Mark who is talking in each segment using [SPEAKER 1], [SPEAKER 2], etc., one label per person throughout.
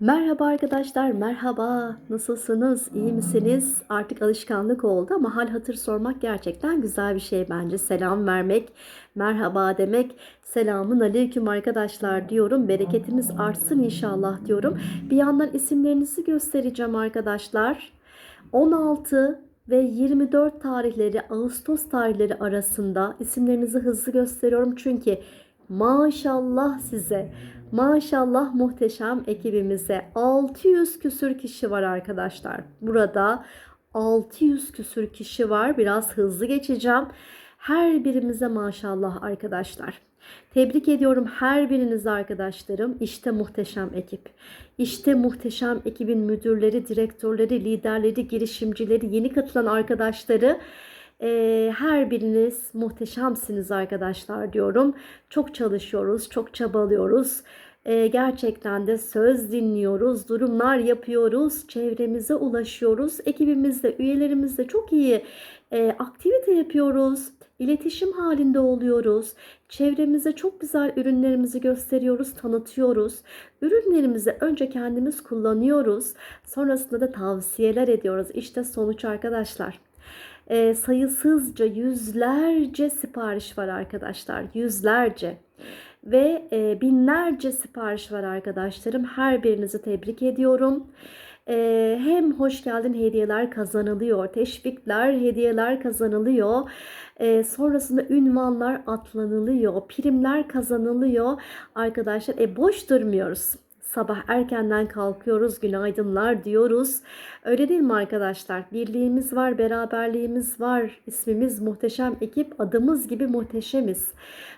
[SPEAKER 1] Merhaba arkadaşlar, merhaba. Nasılsınız? İyi misiniz? Artık alışkanlık oldu ama hal hatır sormak gerçekten güzel bir şey bence. Selam vermek, merhaba demek. Selamun aleyküm arkadaşlar diyorum. Bereketimiz artsın inşallah diyorum. Bir yandan isimlerinizi göstereceğim arkadaşlar. 16 ve 24 tarihleri Ağustos tarihleri arasında isimlerinizi hızlı gösteriyorum çünkü maşallah size maşallah muhteşem ekibimize 600 küsür kişi var arkadaşlar. Burada 600 küsür kişi var. Biraz hızlı geçeceğim. Her birimize maşallah arkadaşlar. Tebrik ediyorum her biriniz arkadaşlarım. İşte muhteşem ekip. İşte muhteşem ekibin müdürleri, direktörleri, liderleri, girişimcileri, yeni katılan arkadaşları. Ee, her biriniz muhteşemsiniz arkadaşlar diyorum. Çok çalışıyoruz, çok çabalıyoruz. Ee, gerçekten de söz dinliyoruz, durumlar yapıyoruz, çevremize ulaşıyoruz. Ekibimizde, üyelerimizle çok iyi e, aktivite yapıyoruz. İletişim halinde oluyoruz. Çevremize çok güzel ürünlerimizi gösteriyoruz, tanıtıyoruz. Ürünlerimizi önce kendimiz kullanıyoruz. Sonrasında da tavsiyeler ediyoruz. İşte sonuç arkadaşlar. E, sayısızca yüzlerce sipariş var arkadaşlar. Yüzlerce ve e, binlerce sipariş var arkadaşlarım. Her birinizi tebrik ediyorum. E, hem hoş geldin hediyeler kazanılıyor, teşvikler, hediyeler kazanılıyor. E, sonrasında ünvanlar atlanılıyor, primler kazanılıyor. Arkadaşlar e, boş durmuyoruz. Sabah erkenden kalkıyoruz, günaydınlar diyoruz. Öyle değil mi arkadaşlar? Birliğimiz var, beraberliğimiz var. İsmimiz muhteşem ekip, adımız gibi muhteşemiz.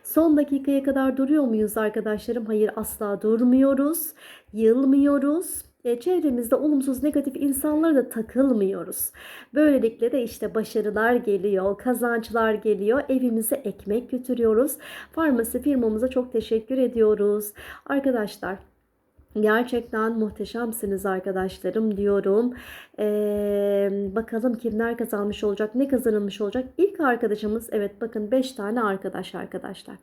[SPEAKER 1] Son dakikaya kadar duruyor muyuz arkadaşlarım? Hayır asla durmuyoruz. Yılmıyoruz. E, çevremizde olumsuz negatif insanlara da takılmıyoruz. Böylelikle de işte başarılar geliyor, kazançlar geliyor. Evimize ekmek götürüyoruz. Farmasi firmamıza çok teşekkür ediyoruz. Arkadaşlar Gerçekten muhteşemsiniz arkadaşlarım diyorum. Ee, bakalım kimler kazanmış olacak, ne kazanılmış olacak. İlk arkadaşımız evet bakın 5 tane arkadaş arkadaşlar.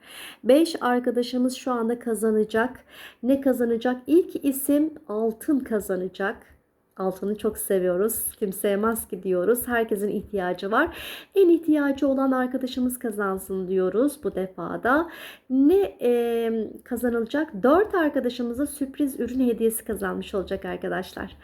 [SPEAKER 1] 5 arkadaşımız şu anda kazanacak. Ne kazanacak? İlk isim altın kazanacak. Altını çok seviyoruz. Kim sevmez ki diyoruz. Herkesin ihtiyacı var. En ihtiyacı olan arkadaşımız kazansın diyoruz bu defada. Ne e, kazanılacak? 4 arkadaşımıza sürpriz ürün hediyesi kazanmış olacak arkadaşlar.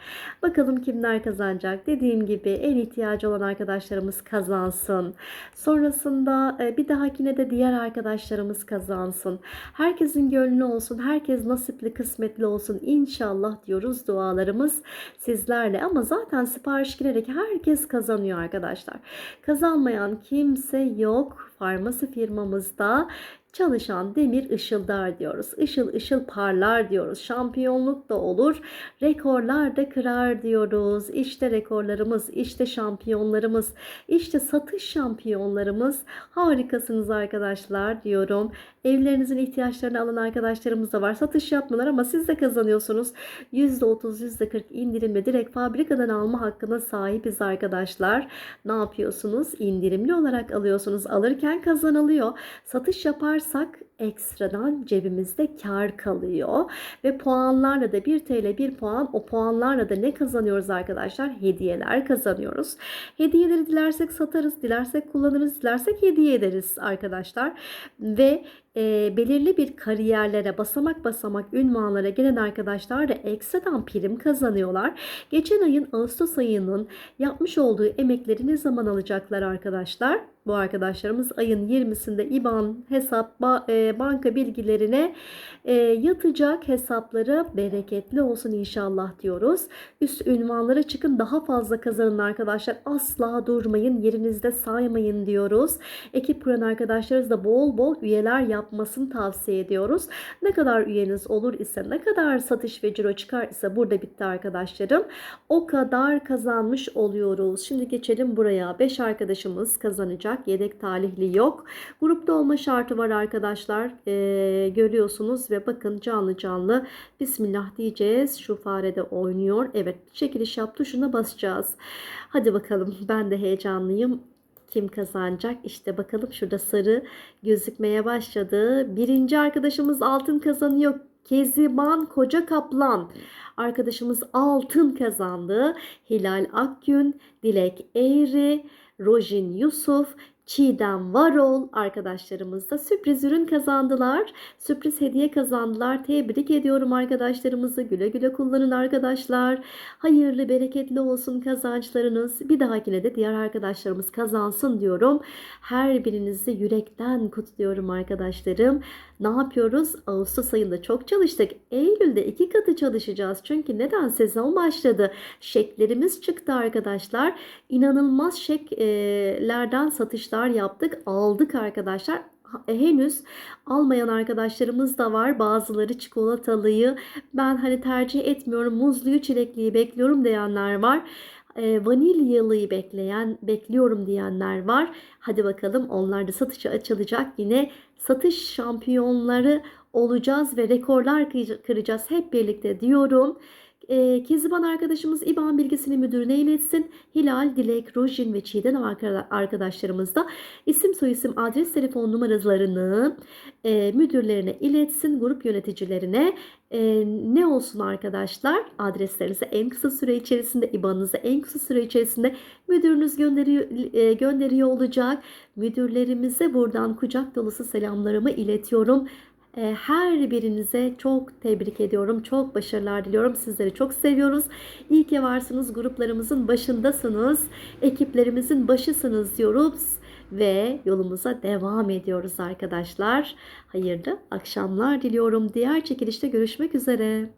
[SPEAKER 1] Bakalım kimler kazanacak? Dediğim gibi en ihtiyacı olan arkadaşlarımız kazansın. Sonrasında e, bir dahakine de diğer arkadaşlarımız kazansın. Herkesin gönlü olsun. Herkes nasipli, kısmetli olsun. İnşallah diyoruz dualarımız siz sizlerle ama zaten sipariş girerek herkes kazanıyor arkadaşlar. Kazanmayan kimse yok. Farmasi firmamızda çalışan demir ışıldar diyoruz. Işıl ışıl parlar diyoruz. Şampiyonluk da olur. Rekorlar da kırar diyoruz. İşte rekorlarımız, işte şampiyonlarımız, işte satış şampiyonlarımız. Harikasınız arkadaşlar diyorum. Evlerinizin ihtiyaçlarını alan arkadaşlarımız da var. Satış yapmıyorlar ama siz de kazanıyorsunuz. %30, %40 indirimle direkt fabrikadan alma hakkına sahibiz arkadaşlar. Ne yapıyorsunuz? İndirimli olarak alıyorsunuz. Alırken kazanılıyor. Satış yaparsak ekstradan cebimizde kar kalıyor. Ve puanlarla da 1 TL 1 puan o puanlarla da ne kazanıyoruz arkadaşlar? Hediyeler kazanıyoruz. Hediyeleri dilersek satarız, dilersek kullanırız, dilersek hediye ederiz arkadaşlar. Ve e, belirli bir kariyerlere basamak basamak ünvanlara gelen arkadaşlar da ekstradan prim kazanıyorlar. Geçen ayın Ağustos ayının yapmış olduğu emekleri ne zaman alacaklar arkadaşlar? Bu arkadaşlarımız ayın 20'sinde IBAN hesap ba, e, banka bilgilerine e, yatacak hesapları bereketli olsun inşallah diyoruz. Üst ünvanlara çıkın daha fazla kazanın arkadaşlar. Asla durmayın yerinizde saymayın diyoruz. Ekip kuran arkadaşlarımız da bol bol üyeler yapmasını tavsiye ediyoruz. Ne kadar üyeniz olur ise ne kadar satış ve ciro çıkar ise burada bitti arkadaşlarım. O kadar kazanmış oluyoruz. Şimdi geçelim buraya. 5 arkadaşımız kazanacak. Yedek talihli yok. Grupta olma şartı var arkadaşlar. Ee, görüyorsunuz ve bakın canlı canlı Bismillah diyeceğiz. Şu farede oynuyor. Evet çekiliş yap tuşuna basacağız. Hadi bakalım ben de heyecanlıyım kim kazanacak? İşte bakalım şurada sarı gözükmeye başladı. Birinci arkadaşımız altın kazanıyor. Keziban Koca Kaplan arkadaşımız altın kazandı. Hilal Akgün, Dilek Eğri, Rojin Yusuf, Çiğdem Varol arkadaşlarımız da sürpriz ürün kazandılar. Sürpriz hediye kazandılar. Tebrik ediyorum arkadaşlarımızı. Güle güle kullanın arkadaşlar. Hayırlı, bereketli olsun kazançlarınız. Bir dahakine de diğer arkadaşlarımız kazansın diyorum. Her birinizi yürekten kutluyorum arkadaşlarım. Ne yapıyoruz? Ağustos ayında çok çalıştık. Eylül'de iki katı çalışacağız. Çünkü neden? Sezon başladı. Şeklerimiz çıktı arkadaşlar. İnanılmaz şeklerden satışlar yaptık. Aldık arkadaşlar. E, Henüz almayan arkadaşlarımız da var. Bazıları çikolatalıyı ben hani tercih etmiyorum. Muzluyu, çilekliyi bekliyorum diyenler var. E, vanilyalıyı bekleyen, bekliyorum diyenler var. Hadi bakalım onlar da satışa açılacak. Yine satış şampiyonları olacağız ve rekorlar kıracağız hep birlikte diyorum. E, Keziban arkadaşımız İBAN bilgisini müdürüne iletsin. Hilal, Dilek, Rojin ve Çiğdem arka- arkadaşlarımız da isim soyisim adres telefon numaralarını e, müdürlerine iletsin. Grup yöneticilerine e, ne olsun arkadaşlar? Adreslerinizi en kısa süre içerisinde, IBAN'ınızı en kısa süre içerisinde müdürünüz gönderiyor, e, gönderiyor olacak. Müdürlerimize buradan kucak dolusu selamlarımı iletiyorum. E, Her birinize çok tebrik ediyorum. Çok başarılar diliyorum. Sizleri çok seviyoruz. İyi ki varsınız. Gruplarımızın başındasınız. Ekiplerimizin başısınız diyoruz. Ve yolumuza devam ediyoruz arkadaşlar. Hayırlı akşamlar diliyorum. Diğer çekilişte görüşmek üzere.